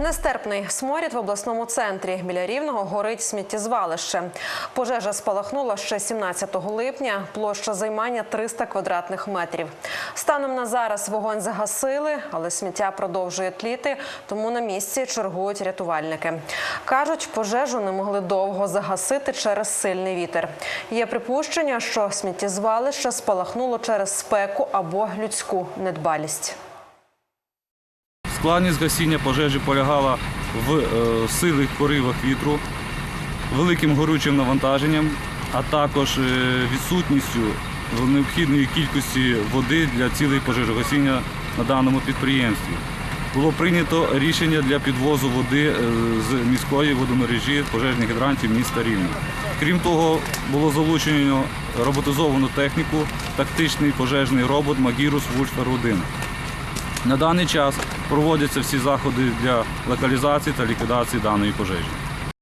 Нестерпний сморід в обласному центрі. Біля Рівного горить сміттєзвалище. Пожежа спалахнула ще 17 липня. Площа займання 300 квадратних метрів. Станом на зараз вогонь загасили, але сміття продовжує тліти, тому на місці чергують рятувальники. Кажуть, пожежу не могли довго загасити через сильний вітер. Є припущення, що сміттєзвалище спалахнуло через спеку або людську недбалість. Складність гасіння пожежі полягала в е, силих поривах вітру, великим горючим навантаженням, а також е, відсутністю необхідної кількості води для цілей пожежогасіння на даному підприємстві. Було прийнято рішення для підвозу води е, з міської водомережі пожежних гідрантів міста Рівне. Крім того, було залучено роботизовану техніку, тактичний пожежний робот Магірус Вульфер 1 на даний час проводяться всі заходи для локалізації та ліквідації даної пожежі.